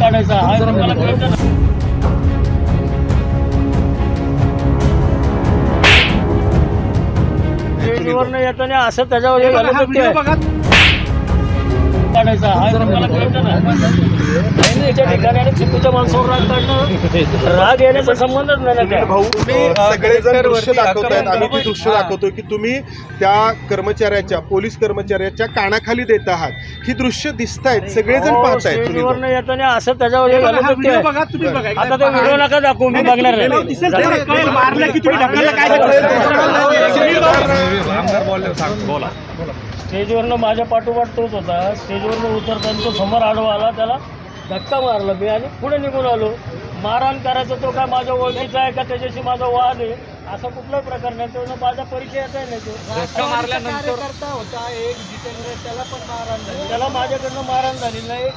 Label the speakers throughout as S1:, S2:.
S1: काढायचा हा मला कळतं ना. स्टेजवरनं येताना असं त्याच्यावर हे. काढायचा हा मला कळतं ना? नाही, नाही, त्या ठिकाणी आणि चुकीच्या माणसावर राग काढणं राग येण्याचा संबंधच नाही ना त्या
S2: भाऊ सगळेजण दृश्य दाखवतायत. आम्ही ती दृश्य दाखवतोय की तुम्ही त्या कर्मचाऱ्याच्या पोलीस कर्मचाऱ्याच्या कानाखाली देत आहात. ही दृश्य दिसत आहेत सगळेजण
S1: हो,
S2: पाहतायत तुम्ही
S1: स्टेजवरनं येताना असं त्याच्यावर हे घालून
S3: तुम्ही
S1: आता ते व्हिडिओ नका दाखवू मी बघणार नाही.
S3: मारलं की तुम्ही ढकललं काय
S1: स्टेजवरनं माझ्या पाठोपाठ तोच होता. स्टेजवरनं उतरताना तो समोर आडवा आला. त्याला धक्का मारला मी आणि पुढे निघून आलो. मारहाण करायचा तो काय माझ्या ओळखीचा आहे का? त्याच्याशी माझा वाद आहे. असा कुठलाही प्रकार नाही. तो माझा परिचयाचा आहे नाही. तो
S3: धक्का मारल्यानंतर होता. एक जितेंद्र त्याला पण मारहाण झाली.
S1: त्याला माझ्याकडनं मारहाण झाली नाही.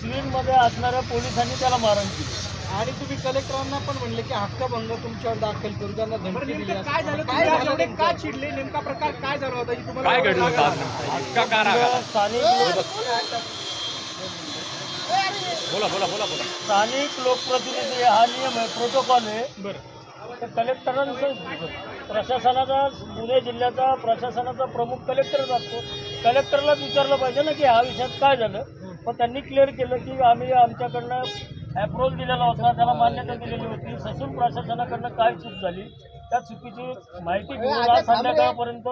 S1: सिव्हिलमध्ये असणाऱ्या पोलिसांनी त्याला मारहाण केली.
S3: आणि तुम्ही कलेक्टरांना पण म्हणले की हक्कभंग तुमच्यावर दाखल करू त्यांना धमकी दिली काय झालं? काय झालं का चिडले? नेमका प्रकार काय झाला होता? की तुम्हाला काय घडलं?
S1: तिथं स्थानिक लोक- स्थानिक लोकप्रतिनिधी हा नियम आहे प्रोटोकॉल आहे. तर कलेक्टरांचं प्रशासनाचा पुणे जिल्ह्याचा प्रशासनाचा प्रमुख कलेक्टरच असतो कलेक्टरलाच विचारलं पाहिजे ना की ह्या विषयात काय झालं? पण त्यांनी क्लिअर केलं की आम्ही आमच्याकडनं अप्रोल दिलेला होता त्याला मान्यता दिलेली होती. ससून प्रशासनाकडनं काय चूक झाली त्या चुकीची माहिती घेऊन आज संध्याकाळपर्यंत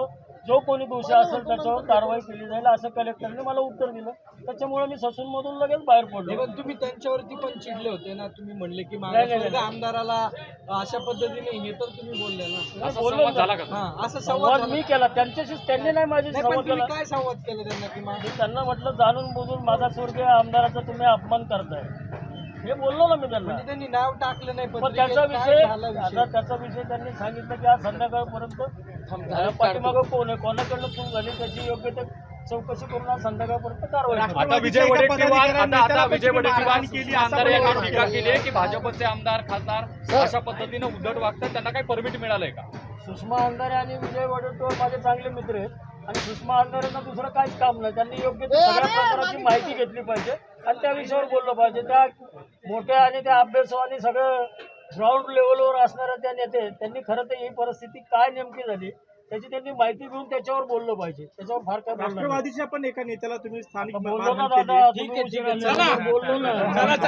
S1: जो कोणी दोषी असेल त्याच्यावर कारवाई केली जाईल असं कलेक्टरने मला उत्तर दिलं. त्याच्यामुळे मी ससूनमधून लगेच बाहेर पडलो.
S3: पण तुम्ही त्यांच्यावरती पण चिडले होते ना तुम्ही म्हणले की. आमदाराला अशा पद्धतीने हे तर तुम्ही बोलले ना.
S1: नाही, बोललो.
S3: हा असं
S1: संवाद
S3: संवाद
S1: मी केला. त्यांच्याशी त्यांनी नाही माझी
S3: नाही, पण
S1: संवाद
S3: तुम्ही
S1: केला.
S3: काय संवाद केला त्यांना की मा-
S1: मी त्यांना म्हटलं जाणून बुजून माझा स्वर्गीय आमदाराचा तुम्ही अपमान करताय. हे बोललो ना मी त्यांना.
S3: म्हणजे त्यांनी नाव टाकलं नाही
S1: पण. त्याचा विषय? आता त्याचा विषय त्यांनी सांगितलं की आज संध्याकाळपर्यंत पाठीमागं कोण आहे? कोणाकडनं चूक झाली? त्याची योग्य ते चौकशी करून आज संध्याकाळपर्यंत कारवाई करू.
S4: आता विजय वडेट्टीवार आता आता विजय वडेट्टीवार आमदार यांनी टीका केली आहे की भाजपचे आमदार खासदार अशा पद्धतीने उद्धट वागतात. त्यांना काही परमिट मिळालंय का?
S1: सुषमा अंधारे आणि विजय वडेट्टीवार माझे चांगले मित्र आहेत. आणि सुषमा अंधारेंना दुसरं काहीच काम नाही. त्यांनी योग्य ती सगळ्या प्रकाराची माहिती घेतली पाहिजे. आणि त्या विषयावर बोललं पाहिजे. त्या मोठ्या आणि त्या अभ्यासू आणि सगळं ग्राउंड लेवलवर असणाऱ्या त्या नेते त्यांनी खरं तर ही परिस्थिती काय नेमकी झाली त्याची त्यांनी माहिती घेऊन त्याच्यावर बोललं पाहिजे. त्याच्यावर फार काय.
S3: राष्ट्रवादीच्या पण एका नेत्याला तुम्ही स्थानिक
S1: बोललो ना दादा. बोललो ना.